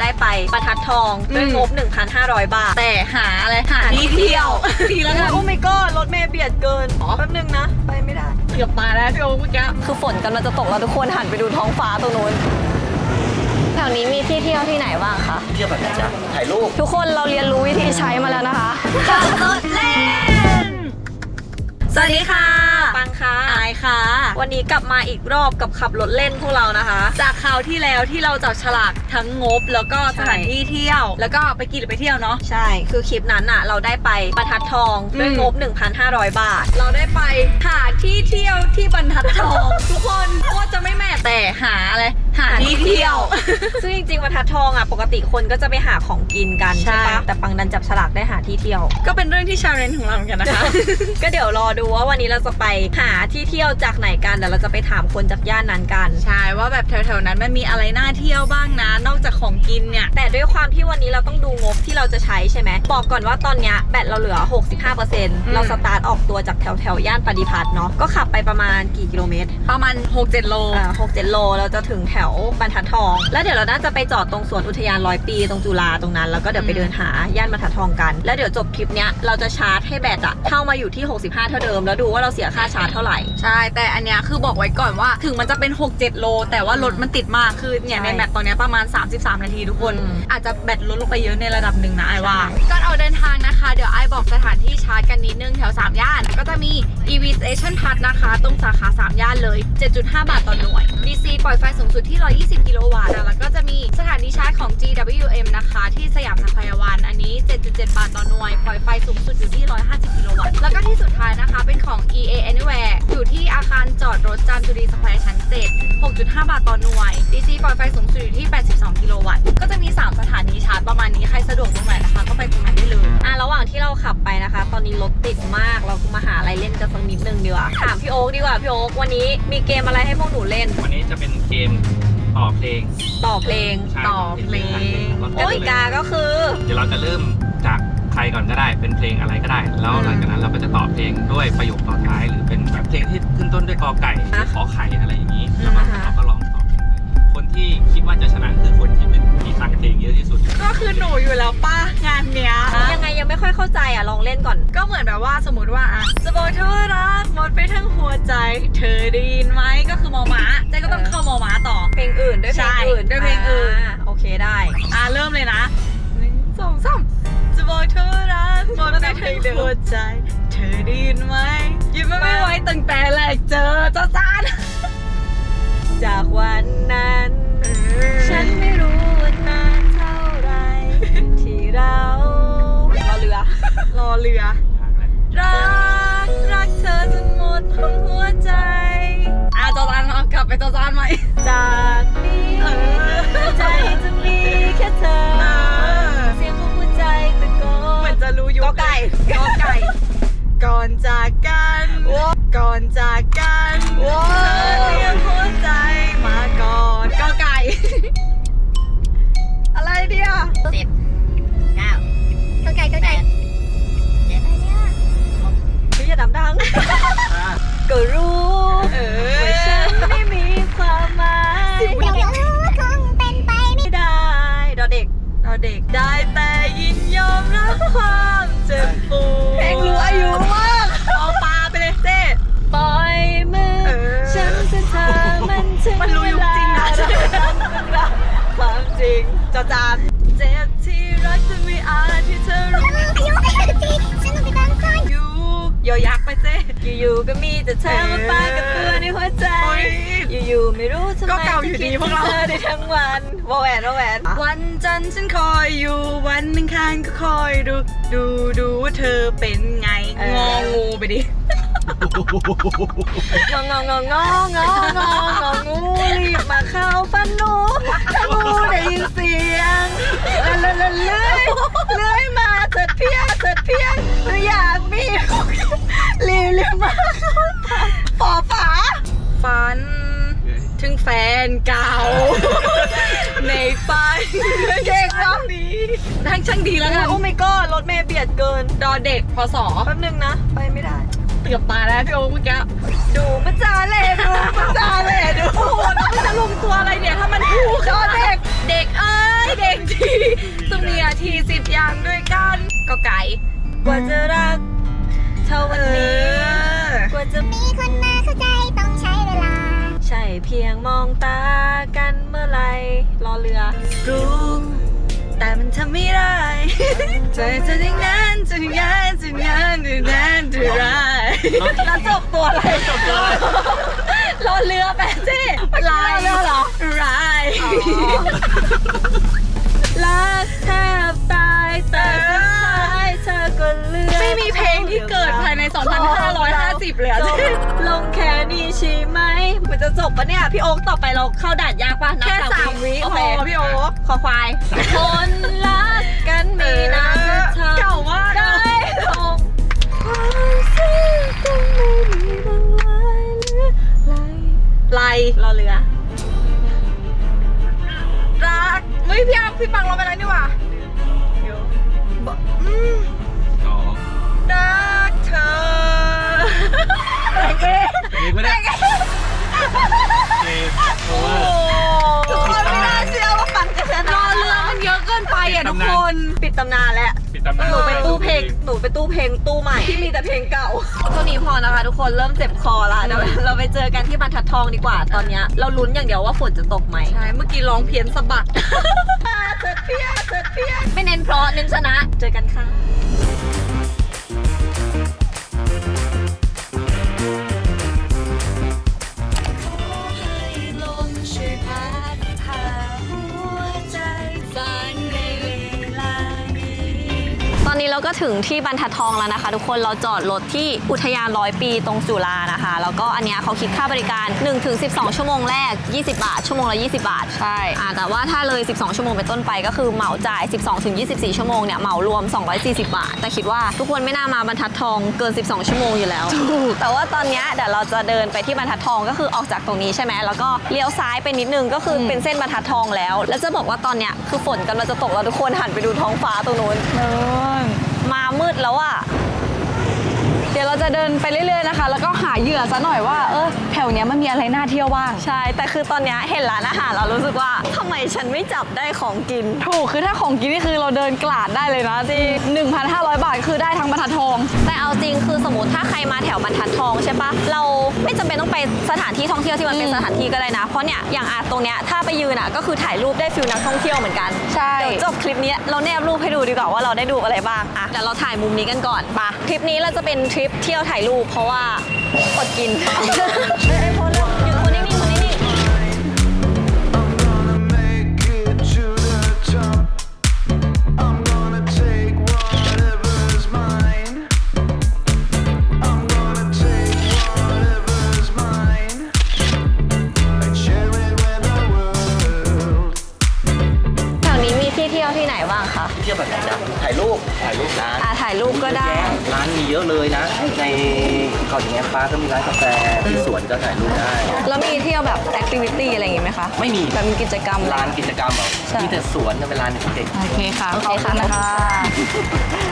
ได้ไปบรรทัดทองด้วยงบ 1,500 บาท แต่หาอะไรหาที่เที่ยวดีแล้วกันโอ้ไม่ก็รถเมย์เบียดเกินแป๊บนึงนะ ไปไม่ได้เกือบมาแล้วพี่โอ๊คเมื่อกี้คือฝนกำลังจะตกแล้วทุกคนหันไปดูท้องฟ้าตรงนู้นแถวนี้มีที่เที่ยวที่ไหนบ้างคะเที่ยวแบบไหนจ๊ะถ่ายรูปทุกคนเราเรียนรู้วิธีใช้มาแล้วนะคะขับรถเล่นสวัสดีค่ะ ปังค่ะอายค่ะ วันนี้กลับมาอีกรอบกับขับรถเล่นพวกเรานะคะ จากคราวที่แล้วที่เราจับฉลากทั้งงบ แล้วก็สถานที่เที่ยว แล้วก็ไปกินหรือไปเที่ยวเนาะใช่ คือคลิปนั้นน่ะเราได้ไปบรรทัดทองด้วยอืมงบ 1,500 บาท เราได้ไปหาที่เที่ยวที่บรรทัดทอง ทุกคนว่าจะไม่แม่แต่หาอะไร หาที่เที่ยว ซึ่งจริงๆบรรทัดทองอะปกติคนก็จะไปหาของกินกันใช่ใช่ปะแต่ปังดันจับฉลากได้หาที่เที่ยว ก็เป็นเรื่องที่ชาเลนจ์ของเราเหมือนกันนะคะ ก็เดี๋ยวรอดูว่าวันนี้เราจะไปหาที่เที่ยวจากไหนกันเดี๋ยวเราจะไปถามคนจากย่านนั้นกัน ใช่ว่าแบบแถวๆนั้นมันมีอะไรน่าเที่ยวบ้างนะ นอกจากของกินเนี่ยแต่ด้วยความที่วันนี้เราต้องดูงบที่เราจะใช้ใช่ไหมบอกก่อนว่าตอนเนี้ยแบตเราเหลือ 65%เราสตาร์ทออกตัวจากแถวแถวๆย่านปฏิพัฒน์เนาะก็ขับไปประมาณกี่กิโลเมตร ประมาณ6-7โลอ่าหกเจ็ดโลเราจะถึงแถวบรรทัดทอง แล้วเดี๋ยวเราน่าจะไปจอดตรงสวนอุทยานร้อยปีตรงจุฬาตรงนั้นแล้วก็เดี๋ยวไปอืมเดินหาย่านบรรทัดทองกัน แล้วเดี๋ยวจบทริปเนี้ยเราจะชาร์จให้แบตอะเข้ามาอยู่ที่ 65 เท่าเดิม แล้วดูว่าเราเสียค่าชาร์จเท่าไหร่ ใช่ แต่อันเนี้ยคือบอกไว้ก่อนว่าถึงมันจะเป็น 6-7 โล แต่ว่ารถมันติดมากคือเนี่ยใช่ในแมปตอนเนี้ยประมาณ 33 นาทีทุกคน อืม อาจจะแบตลดลงไปเยอะในระดับหนึ่งนะไอว่าใช่ก่อนออกเดินทางนะคะ เดี๋ยวไอบอกสถานที่ชาร์จกันนิดนึงแถว 3 ย่าน ก็จะมี EV Station Pass นะคะ ตรงสาขา 3 ย่านเลย 7.5 บาทต่อหน่วย DC ปล่อยไฟสูงสุดที่120 กิโลวัตต์นะแล้วก็จะมีสถานีชาร์จของ GWM นะคะ ที่สยามสแควร์วัน อันนี้ 7.7 บาทต่อหน่วย ปล่อยไฟสูงสุดอยู่ที่ 150 กิโลวัตต์ แล้วก็ที่สุดท้ายนะคะ เป็นของ EA Anywhere อยู่ที่อาคารจอดรถจามจุรีสแควร์ชั้น 7 6.5 บาทต่อหน่วย DC ปล่อยไฟสูงสุดอยู่ที่ 82 กิโลวัตต์ ก็จะมี 3 สถานีชาร์จประมาณนี้ ใครสะดวกตรงไหนนะคะ ขับไปนะคะ ตอนนี้รถติดมากเรามาหาอะไรเล่นกันสักนิดนึงดีกว่าถามพี่โอ๊คดีกว่าพี่โอ๊ควันนี้มีเกมอะไรให้พวกหนูเล่น วันนี้จะเป็นเกมต่อเพลง ต่อเพลงใช่ต่อเพลงกติกาก็คือ เดี๋ยวเราจะเริ่มจากใครก่อนก็ได้เป็นเพลงอะไรก็ได้ แล้วหลังจากนั้นเราก็จะต่อเพลงด้วยประโยคต่อท้าย หรือเป็นแบบเพลงที่ขึ้นต้นด้วยกอไก่หรือขอไข่อะไรอย่างนี้แล้วก็อ่าฮะเราก็ร้อง ที่คิดว่าจะชนะคือคนที่เป็นมีฟังเพลงเยอะที่สุด ก็คือหนูอยู่แล้วป้างานเนี้ยยังไงยังไม่ค่อยเข้าใจอะลองเล่นก่อน ก็เหมือนแบบว่าสมมติว่าอะจะบอกเธอว่ารักหมดไปทั้งหัวใจ เธอได้ยินไหมก็คือมอม้าใจก็ต้องเข้ามอม้าต่อเพลงอื่นด้วยเพลใช่งอื่นด้วยเพลงอื่นาโอเคได้อะเริ่มเลยนะหนึ่งสองสามจะบอกเธอว่ารักหมดไปทั้งหัวใจ เธอได้ยินไหมยิ้มไม่ไหวตั้งแต่แรกเจอจ้าจานจากวันนั้น ฉันไม่รู้ว่านานเท่าไหรที่เรารอเรือ รอเรือ รัก รักเธอจนหมดทั้งหัวใจ อะจอจานเอากลับไปจอจานใหม่ จากนี้เออใจจะมีแค่เธอเออเสียงของหัวใจตะโกเหมือนนจะรู้ยุคกอไก่กอไก่ ก่อนจากกัน ก่อนจากกัน อะไรเดียวสิบเอยู่ๆก็มีแต่เธอมาปากับตัวในหัวใจ โอ้ยอยู่ๆไม่รู้ทำไมก็เก่าอยู่ดีพวกเราถึงคิดถึงเธอได้ทั้งวันวอแหวนวอแหวนวันจันทร์ฉันคอยอยู่วันอังคารก็คอยดู ดูดูว่าเธอเป็นไงงองูไปดิงองงองงองงองงองงูรี ฝัน ถึงแฟนเก่า ในฝันเก่งเนอะดีทั้งช่างดีแล้วกันโอ้ไม่ก็รถเมย์เบียดเกิน ดอเด็กพศแป๊บนึงนะ ไปไม่ได้เกือบมาแล้วพี่โอ๊คเมื่อกี้ดูมาจาเล่ดูมาจาเล่ดูโอ้โหแล้วมันจะลงตัวอะไรเนี่ยถ้ามันคู่จอเด็ก เด็กเอ้ยเด็กจอย่างด้วยกันก็ไก่กว่าจะรักเท่าวันนี้ กว่าจะมีคนมาเข้าใจต้องใช้เวลา ใช่เพียงมองตากันเมื่อไหรรอเรือรู้แต่มันทำไม่ได้ใจจะถึงนั้นจะถึงนั้นจะถึงนั้นถึงนั้นถึงได้แล้วจบตัวอะไรจบตัวอะไรรอเรือแปะเจ้ลายเรือเหรอลายรักแทบตายแต่สุดท้ายเธอก็เลือกไม่มีเพลงที่เกิดภายใน 2,550 เลยอะจบลง บปะเนี่ย พี่โอ๊คต่อไปเราเข้าด่านยากปะนับแค่สามวิโอเคพอพี่โอ๊คคอควาย คนรักกันมีนะจะทำเก่ามากได้อะลงความซื่อต้องไม่มีบางลายหรือไหลไลรอเรือ รักไม่พี่อังพี่ปังเราไปแล้วนี่หว่า ตำนานแล้ว ปิดตำนานหนูไปตู้เพลง หนูไปตู้เพลงตู้ใหม่ที่มีแต่เพลงเก่าเท่านี้พอนะคะทุกคนเริ่มเจ็บคอละเดี๋ยวเราไปเจอกันที่บรรทัดทองดีกว่าตอนเนี้ยเราลุ้นอย่างเดียวว่าฝนจะตกไหมใช่ เมื่อกี้ร้องเพี้ยนสะบัดเสร็จเพียเสร็จเพียไม่เน้นเพราะเน้นชนะ เจอกันค่ะ เราก็ถึงที่บรรทัดทองแล้วนะคะ ทุกคนเราจอดรถที่อุทยานร้อยปีตรงจุฬานะคะ แล้วก็อันเนี้ยเขาคิดค่าบริการ 1-12 ชั่วโมงแรก 20 บาท ชั่วโมงละ 20 บาทใช่อ่าแต่ว่าถ้าเลย 12 ชั่วโมงเป็นต้นไปก็คือเหมาจ่าย 12-24 ชั่วโมงเนี่ยเหมารวม 240 บาท แต่คิดว่าทุกคนไม่น่ามาบรรทัดทองเกิน 12 ชั่วโมงอยู่แล้ว แต่ว่าตอนเนี้ยเดี๋ยวเราจะเดินไปที่บรรทัดทองก็คือออกจากตรงนี้ใช่ไหมแล้วก็เลี้ยวซ้ายไปนิดนึงก็คืออมเป็นเส้นบรรทัดทองแล้ว แล้วจะบอกว่าตอนเนี้ยคือฝนกำลังจะตกแล้วทุกคนหันไปดูท้องฟ้าตรงนู้น มามืดแล้วอะเดี๋ยวเราจะเดินไปเรื่อยๆนะคะ แล้วก็หาเหยื่อซะหน่อยว่าเออแถวเนี้ยมันมีอะไรน่าเที่ยวบ้าง ใช่ แต่คือตอนเนี้ยเห็นร้านอาหารเรารู้สึกว่าทำไมฉันไม่จับได้ของกิน ถูกคือถ้าของกินนี่คือเราเดินกลาดได้เลยนะจริง1,500 บาทคือได้ทั้งบรรทัดทอง แต่เอาจริงคือสมมติถ้าใครมาแถวบรรทัดทองใช่ปะเราไม่จำเป็นต้องไปสถานที่ท่องเที่ยวที่มันเป็นอืมสถานที่ก็ได้นะ เพราะเนี่ยอย่างอาตรงเนี้ยถ้าไปยืนอะก็คือถ่ายรูปได้ฟิลนักท่องเที่ยวเหมือนกันใช่ เดี๋ยวจบคลิปนี้เราแนบรูปให้ดูดีกว่าว่าเราได้ดูอะไรบ้างอะเดี๋ยวเราถ่ายมุมนี้กันก่อนปะทริปนี้เราจะเป็นทริปเที่ยวถ่ายรูปเพราะว่าอดกินเฮ้ยโพสเร็วห กิจกรรมอะไรร้านกิจกรรมเหรอใช่ มีแต่สวนกับเป็นร้านเด็ก โอเคค่ะ โอเคค่ะ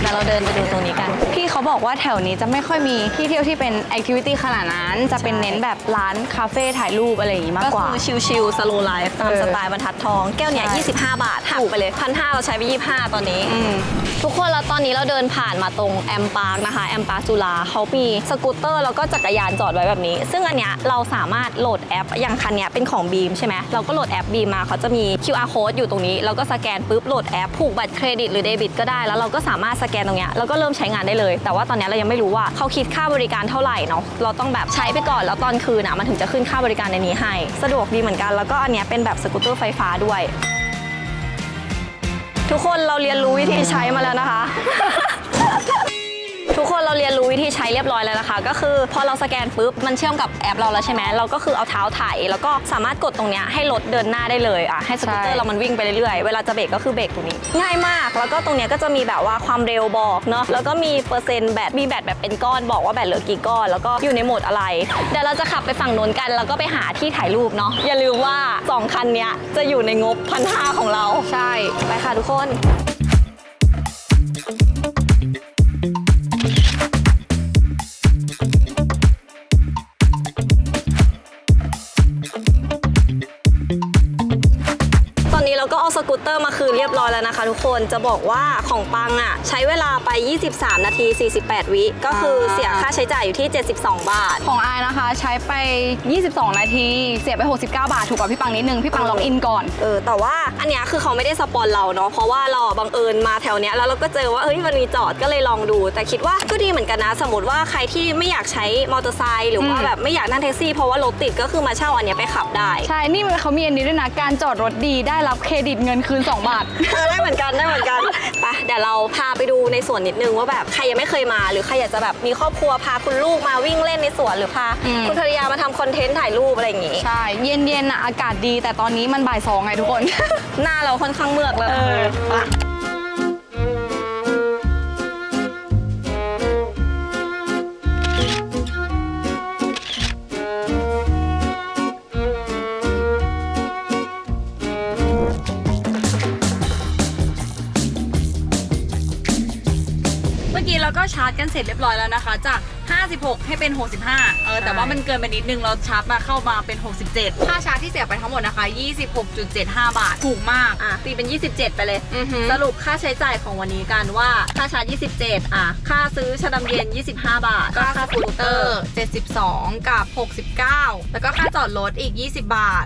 เดี๋ยวเราเดินไปดูตรงนี้กัน พี่เขาบอกว่าแถวนี้จะไม่ค่อยมีที่เที่ยวที่เป็นแอคทิวิตี้ขนาดนั้น จะเป็นเน้นแบบร้านคาเฟ่ถ่ายรูปอะไรอย่างงี้มากก็กว่า คือชิลๆสโลไลฟ์ตามเออสไตล์บรรทัดทอง แก้วเนี้ยใช่ 25 บาทหักไปเลยพันห้าเราใช้ไป 25 ตอนนี้ อืม ทุกคนแล้วตอนนี้เราเดินผ่านมาตรงแอมปาร์คนะคะแอมปาร์คจุฬาเขามีสกูตเตอร์แล้วก็จักรยานจอดไว้แบบนี้ ซึ่งอันเนี้ยเราสามารถโหลดแอปอย่างคันเนี้ยเป็นของบีมใช่ไหมเราก็โหลดแอปปบีมาเขาจะมี QR code อยู่ตรงนี้ แล้วก็สแกนปุ๊บโหลดแอปผูกบัตรเครดิตหรือเดบิตก็ได้ แล้วเราก็สามารถสแกนตรงเนี้ยแล้วก็เริ่มใช้งานได้เลย แต่ว่าตอนนี้เรายังไม่รู้ว่าเขาคิดค่าบริการเท่าไหร่เนาะเราต้องแบบใช้ไปก่อนแล้วตอนคืนอะมันถึงจะขึ้นค่าบริการในนี้ให้ สะดวกดีเหมือนกันแล้วก็อันเนี้ยเป็นแบบสกูตเตอร์ไฟฟ้าด้วย ทุกคนเราเรียนรู้วิธีใช้มาแล้วนะคะ ทุกคนเราเรียนรู้วิธีใช้เรียบร้อยแล้วนะคะ ก็คือพอเราสแกนปุ๊บมันเชื่อมกับแอปเราแล้วใช่ไหมเราก็คือเอาเท้าไถแล้วก็สามารถกดตรงเนี้ยให้รถเดินหน้าได้เลยอะให้สกูตเตอร์ใช่เรามันวิ่งไปเรื่อยๆเวลาจะเบรกก็คือเบรกตรงนี้ ง่ายมากแล้วก็ตรงเนี้ยก็จะมีแบบว่าความเร็วบอกเนาะแล้วก็มีเปอร์เซ็นต์แบตมีแบตแบบเป็นก้อนบอกว่าแบตเหลือกี่ก้อน แล้วก็อยู่ในโหมดอะไรเดี๋ยวเราจะขับไปฝั่งโน้นกัน แล้วก็ไปหาที่ถ่ายรูปเนาะอย่าลืมว่าสองคันเนี้ยจะอยู่ในงบพันห้าของเราใช่ไปค่ะทุกคน เราก็เอาสกูตเตอร์มาคืนเรียบรียบร้อยแล้วนะคะ ทุกคนจะบอกว่าของปังอะใช้เวลาไป 23 นาที 48 วิก็คือเสียค่าใช้จ่ายอยู่ที่ 72 บาท ของไอายนะคะใช้ไป 22 นาที เสียไป 69 บาท ถูกกว่าพี่ปังนิดนึง พี่ปังล็อกอินก่อน เออ แต่ว่าอันเนี้ยคือเขาไม่ได้สปอนเราเนาะเพราะว่าเราอะบังเอิญมาแถวเนี้ยแล้วเราก็เจอว่าเฮ้ยมันมีจอดก็เลยลองดู แต่คิดว่าก็ดีเหมือนกันนะ สมมติว่าใครที่ไม่อยากใช้มอเตอร์ไซค์หรือว่าอืมแบบไม่อยากนั่งแท็กซี่เพราะว่ารถติดก็คือมาเช่าอันเนี้ยไปขับได้ ใช่นี่เขามีอันนี้ด้วยนะการจอดรถดีได้รับเครดิตเงินคืน 2 บาทเออได้เหมือนกันได้เหมือนกันไปเดี๋ยวเราพาไปดูในสวนนิดนึงว่าแบบใครยังไม่เคยมา หรือใครอยากจะแบบมีครอบครัวพาคุณลูกมาวิ่งเล่นในสวนหรือพาอืม คุณภรรยามาทำคอนเทนต์ถ่ายรูปอะไรอย่างงี้ ใช่ เย็นๆน่ะอากาศดี แต่ตอนนี้มันบ่ายสองไงทุกคน หน้าเราค่อนข้างเมือกแล้วเออ กาก็ชาร์จกันเสร็จเรียบร้อยแล้วนะคะ จาก 56 ให้เป็น 65 เออ แต่ว่ามันเกินไปนิดนึง เราชาร์จมาเข้ามาเป็น 67 ค่าชาร์จที่เสียไปทั้งหมดนะคะ 26.75 บาท ถูกมาก อะ ตีเป็น 27 ไปเลยอือหือสรุปค่าใช้จ่ายของวันนี้กันว่า ค่าชาร์จ 27 อะ ค่าซื้อชาดำเย็น 25 บาท ค่าสกูตเตอร์ 72 กับ 69 แล้วก็ค่าจอดรถอีก 20 บาท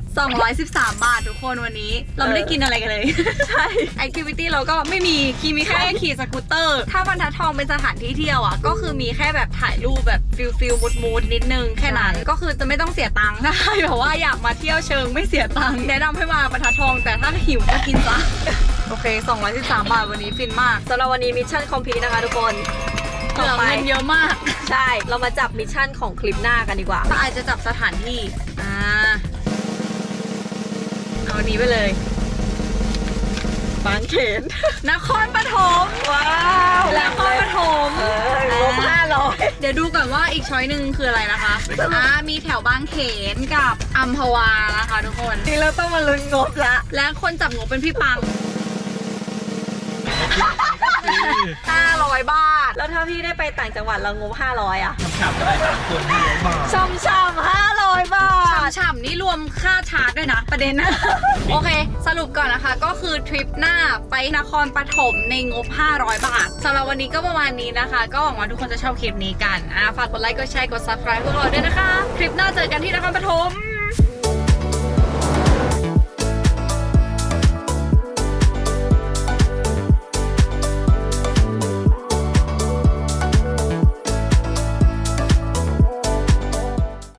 213 บาททุกคนวันนี้ เราไม่ได้กินอะไรกันเลย ใช่ แอคทิวิตี้เราก็ไม่มี คีมีแค่ขี่สกูตเตอร์ ถ้าบรรทัดทองเป็นสถานที่เที่ยวอะ ก็คือมีแค่แบบถ่ายรูปแบบฟิลฟิลมูดมูดนิดนึงแค่นั้น ก็คือจะไม่ต้องเสียตังค์ถ้าใครแบบว่าอยากมาเที่ยวเชิงไม่เสียตังค์แนะนำให้มาบรรทัดทองแต่ถ้าหิวก็กินซะโอเค 213 บาทวันนี้ฟินมากสำหรับวันนี้มิชชั่นคอมพลีทนะคะทุกคนเหลือเงินเยอะมาก ใช่ เรามาจับมิชชั่นของคลิปหน้ากันดีกว่าก็อาจจะจับสถานที่ อ่า เอาอันนี้ไปเลยบางเขนนครปฐม ว้าว นครปฐมเอองบห้าร้อย เดี๋ยวดูก่อนว่าอีกช้อยหนึ่งคืออะไรนะคะอ่ามีแถวบางเขนกับอัมพวานะคะทุกคนนี่เราต้องมาลุ้นงบละ และคนจับงบเป็นพี่ปัง 500 บาท แล้วถ้าพี่ได้ไปต่างจังหวัดเรางบ500อะขับอะไรสามคนที่บาทช่ำช่ำห้า ร้อยบาท ฉ่ำๆนี่รวมค่าชาร์จด้วยนะ ประเด็นนะ โอเค สรุปก่อนนะคะ ก็คือทริปหน้าไปนครปฐมในงบ 500 บาทสำหรับวันนี้ก็ประมาณนี้นะคะ ก็หวังว่าทุกคนจะชอบคลิปนี้กันอ่าฝากกดไลค์กดแชร์กด subscribe พวกเราด้วยนะคะ คลิปหน้าเจอกันที่นครปฐม